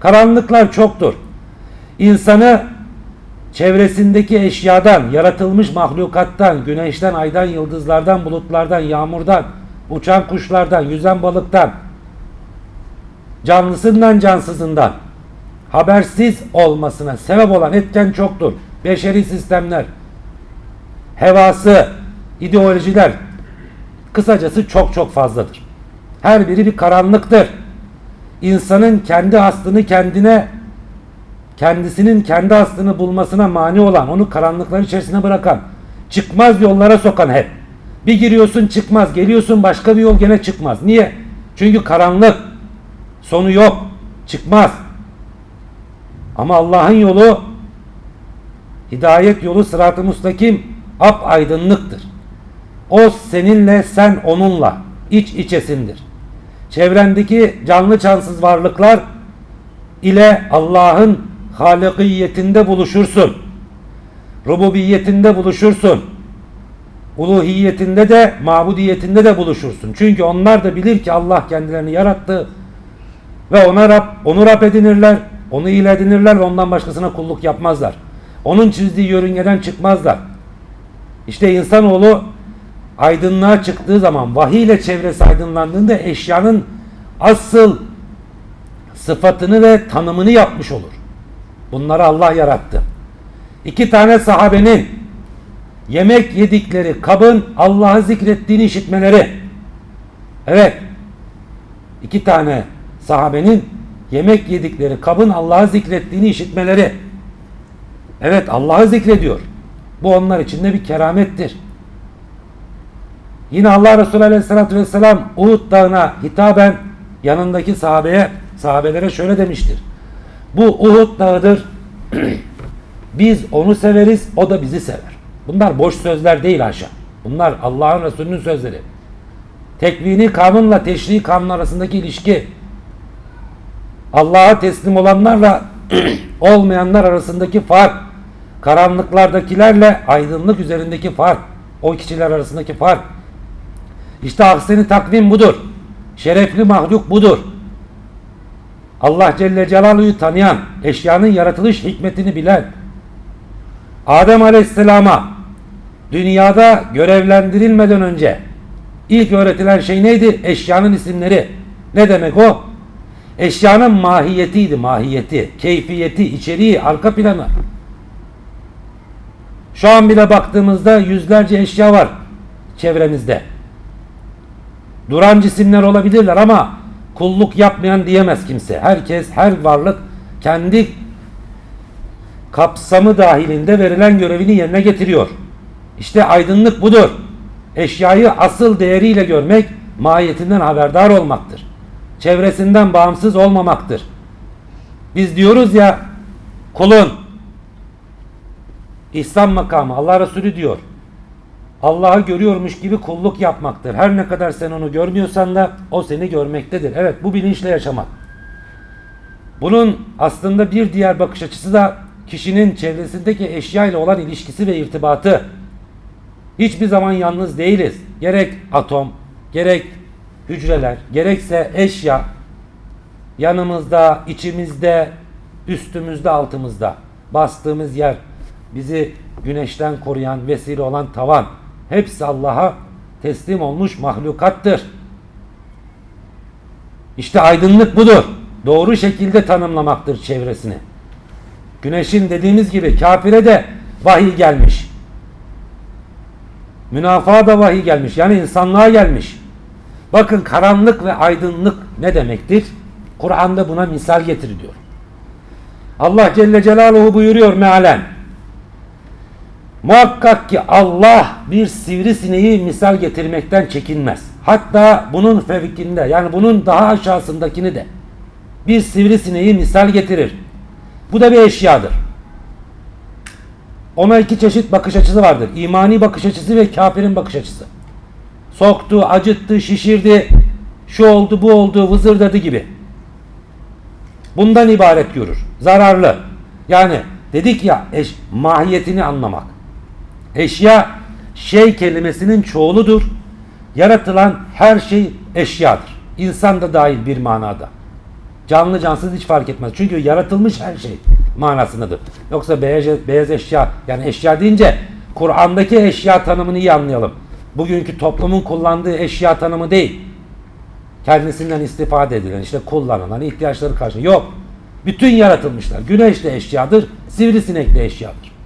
Karanlıklar çoktur. İnsanı çevresindeki eşyadan, yaratılmış mahlukattan, güneşten, aydan, yıldızlardan, bulutlardan, yağmurdan, uçan kuşlardan, yüzen balıktan, canlısından cansızından habersiz olmasına sebep olan etken çoktur. Beşeri sistemler, hevası, ideolojiler, kısacası çok çok fazladır. Her biri bir karanlıktır. İnsanın kendi aslını kendine kendisinin kendi aslını bulmasına mani olan, onu karanlıklar içerisine bırakan, çıkmaz yollara sokan hep. Bir giriyorsun çıkmaz, geliyorsun başka bir yol gene çıkmaz. Niye? Çünkü karanlık. Sonu yok. Çıkmaz. Ama Allah'ın yolu hidayet yolu sırat-ı müstakim ap aydınlıktır. O seninle sen onunla iç içesindir. Çevrendeki canlı cansız varlıklar ile Allah'ın halikiyetinde buluşursun. Rububiyetinde buluşursun. Uluhiyetinde de mabudiyetinde de buluşursun. Çünkü onlar da bilir ki Allah kendilerini yarattı ve ona Rab, onu Rab edinirler, onu ilah edinirler ve ondan başkasına kulluk yapmazlar. Onun çizdiği yörüngeden çıkmazlar. İşte insanoğlu aydınlığa çıktığı zaman vahiy ile çevresi aydınlandığında eşyanın asıl sıfatını ve tanımını yapmış olur. Bunları Allah yarattı. İki tane sahabenin yemek yedikleri kabın Allah'ı zikrettiğini işitmeleri. Evet. iki tane sahabenin yemek yedikleri kabın Allah'ı zikrettiğini işitmeleri. Evet Allah'ı zikrediyor. Bu onlar için de bir keramettir. Yine Allah Resulü Aleyhisselatü Vesselam Uhud Dağı'na hitaben yanındaki sahabeye, sahabelere şöyle demiştir. Bu Uhud Dağı'dır. Biz onu severiz, o da bizi sever. Bunlar boş sözler değil aşağı. Bunlar Allah'ın Resulü'nün sözleri. Tekvini kanunla teşri kanun arasındaki ilişki Allah'a teslim olanlarla olmayanlar arasındaki fark, karanlıklardakilerle aydınlık üzerindeki fark, o kişiler arasındaki fark. İşte ahseni takvim budur. Şerefli mahluk budur. Allah Celle Celaluhu'yu tanıyan, eşyanın yaratılış hikmetini bilen, Adem Aleyhisselam'a dünyada görevlendirilmeden önce ilk öğretilen şey neydi? Eşyanın isimleri. Ne demek o? Eşyanın mahiyetiydi, mahiyeti, keyfiyeti, içeriği, arka planı. Şu an bile baktığımızda yüzlerce eşya var çevremizde. Duran cisimler olabilirler ama kulluk yapmayan diyemez kimse. Herkes, her varlık kendi kapsamı dahilinde verilen görevini yerine getiriyor. İşte aydınlık budur. Eşyayı asıl değeriyle görmek, mahiyetinden haberdar olmaktır. Çevresinden bağımsız olmamaktır. Biz diyoruz ya kulun İhsan makamı Allah Resulü diyor. Allah'ı görüyormuş gibi kulluk yapmaktır. Her ne kadar sen onu görmüyorsan da o seni görmektedir. Evet bu bilinçle yaşamak. Bunun aslında bir diğer bakış açısı da kişinin çevresindeki eşya ile olan ilişkisi ve irtibatı. Hiçbir zaman yalnız değiliz. Gerek atom, gerek hücreler, gerekse eşya yanımızda, içimizde, üstümüzde, altımızda bastığımız yer, bizi güneşten koruyan vesile olan tavan hepsi Allah'a teslim olmuş mahlukattır. İşte aydınlık budur. Doğru şekilde tanımlamaktır çevresini. Güneşin dediğimiz gibi kafire de vahiy gelmiş. Münafığa da vahiy gelmiş. Yani insanlığa gelmiş. Bakın karanlık ve aydınlık ne demektir? Kur'an'da buna misal getiriliyor. Allah Celle Celaluhu buyuruyor mealen. Muhakkak ki Allah bir sivrisineği misal getirmekten çekinmez. Hatta bunun fevkinde yani bunun daha aşağısındakini de bir sivrisineği misal getirir. Bu da bir eşyadır. Ona iki çeşit bakış açısı vardır. İmani bakış açısı ve kafirin bakış açısı. Soktu, acıttı, şişirdi, şu oldu, bu oldu, vızırdadı gibi. Bundan ibaret görür. Zararlı. Yani dedik ya eş, mahiyetini anlamak. Eşya şey kelimesinin çoğuludur. Yaratılan her şey eşyadır. İnsan da dahil bir manada. Canlı cansız hiç fark etmez. Çünkü yaratılmış her şey manasındadır. Yoksa beyaz, beyaz eşya yani eşya deyince Kur'an'daki eşya tanımını iyi anlayalım. Bugünkü toplumun kullandığı eşya tanımı değil. Kendisinden istifade edilen işte kullanılan ihtiyaçları karşı yok. Bütün yaratılmışlar. Güneş de eşyadır, sivrisinek de eşyadır.